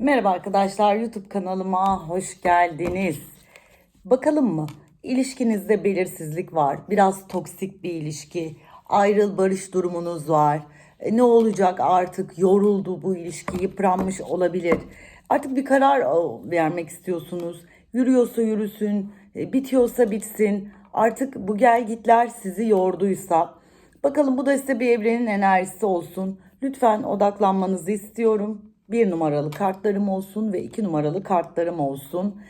Merhaba arkadaşlar YouTube kanalıma hoş geldiniz. Bakalım mı? İlişkinizde belirsizlik var. Biraz toksik bir ilişki. Ayrıl barış durumunuz var. E, ne olacak artık? Yoruldu bu ilişki, yıpranmış olabilir. Artık bir karar o, vermek istiyorsunuz. Yürüyorsa yürüsün, e, bitiyorsa bitsin. Artık bu gelgitler sizi yorduysa. Bakalım bu da size bir evrenin enerjisi olsun. Lütfen odaklanmanızı istiyorum. Bir numaralı kartlarım olsun ve iki numaralı kartlarım olsun.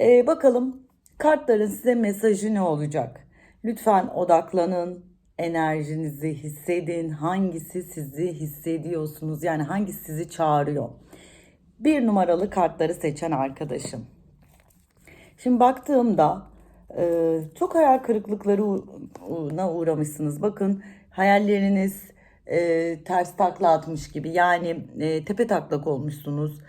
Ee, bakalım kartların size mesajı ne olacak? Lütfen odaklanın, enerjinizi hissedin. Hangisi sizi hissediyorsunuz? Yani hangisi sizi çağırıyor? Bir numaralı kartları seçen arkadaşım. Şimdi baktığımda e, çok hayal kırıklıklarına uğramışsınız. Bakın hayalleriniz e, ters takla atmış gibi yani e, tepe taklak olmuşsunuz.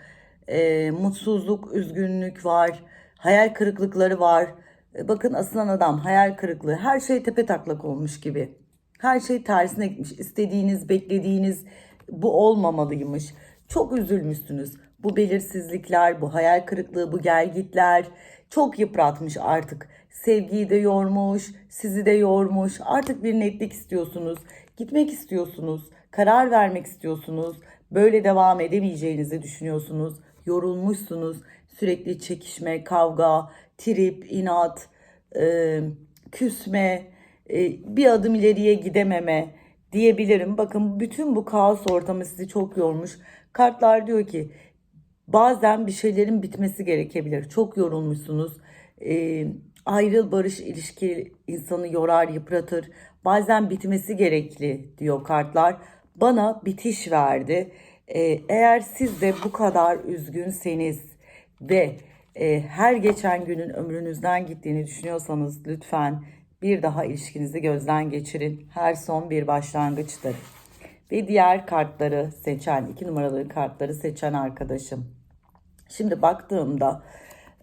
E, mutsuzluk, üzgünlük var, hayal kırıklıkları var. E, bakın asılan adam hayal kırıklığı her şey tepe taklak olmuş gibi. Her şey tersine gitmiş. İstediğiniz, beklediğiniz bu olmamalıymış. Çok üzülmüşsünüz. Bu belirsizlikler, bu hayal kırıklığı, bu gelgitler çok yıpratmış artık. Sevgiyi de yormuş, sizi de yormuş. Artık bir netlik istiyorsunuz. Gitmek istiyorsunuz. Karar vermek istiyorsunuz. Böyle devam edemeyeceğinizi düşünüyorsunuz. Yorulmuşsunuz. Sürekli çekişme, kavga, trip, inat, e, küsme, e, bir adım ileriye gidememe diyebilirim. Bakın bütün bu kaos ortamı sizi çok yormuş. Kartlar diyor ki bazen bir şeylerin bitmesi gerekebilir. Çok yorulmuşsunuz. E, ayrıl barış ilişki insanı yorar, yıpratır. Bazen bitmesi gerekli diyor kartlar. Bana bitiş verdi. E, eğer siz de bu kadar üzgünseniz ve e, her geçen günün ömrünüzden gittiğini düşünüyorsanız lütfen bir daha ilişkinizi gözden geçirin. Her son bir başlangıçtır. Ve diğer kartları seçen, iki numaralı kartları seçen arkadaşım. Şimdi baktığımda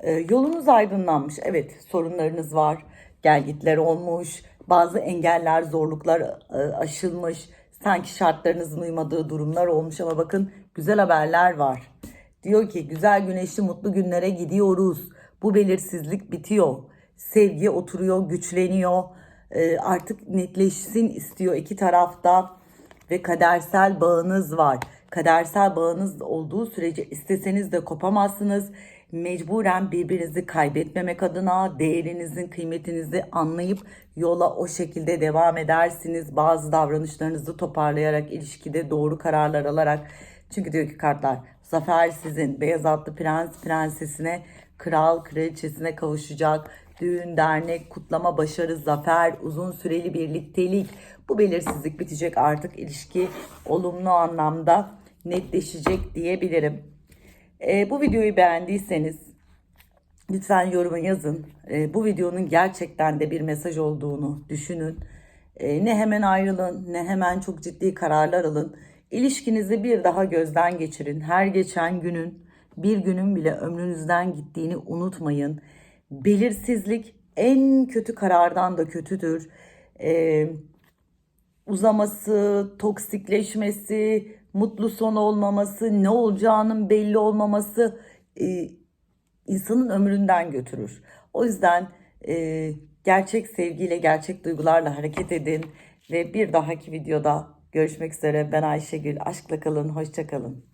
e, yolunuz aydınlanmış. Evet sorunlarınız var. Gelgitler olmuş. Bazı engeller, zorluklar e, aşılmış. Sanki şartlarınızın uymadığı durumlar olmuş ama bakın güzel haberler var. Diyor ki güzel güneşli mutlu günlere gidiyoruz. Bu belirsizlik bitiyor. Sevgi oturuyor, güçleniyor. E, artık netleşsin istiyor iki tarafta ve kadersel bağınız var. Kadersel bağınız olduğu sürece isteseniz de kopamazsınız. Mecburen birbirinizi kaybetmemek adına değerinizin kıymetinizi anlayıp yola o şekilde devam edersiniz. Bazı davranışlarınızı toparlayarak ilişkide doğru kararlar alarak. Çünkü diyor ki kartlar zafer sizin beyaz atlı prens prensesine kral kraliçesine kavuşacak. Düğün, dernek, kutlama, başarı, zafer, uzun süreli birliktelik. Bu belirsizlik bitecek artık ilişki olumlu anlamda netleşecek diyebilirim. E, bu videoyu beğendiyseniz lütfen yoruma yazın. E, bu videonun gerçekten de bir mesaj olduğunu düşünün. E, ne hemen ayrılın ne hemen çok ciddi kararlar alın. İlişkinizi bir daha gözden geçirin. Her geçen günün bir günün bile ömrünüzden gittiğini unutmayın. Belirsizlik en kötü karardan da kötüdür. Ee, uzaması, toksikleşmesi, mutlu son olmaması, ne olacağının belli olmaması e, insanın ömründen götürür. O yüzden e, gerçek sevgiyle, gerçek duygularla hareket edin ve bir dahaki videoda görüşmek üzere. Ben Ayşegül. Aşkla kalın, hoşça kalın.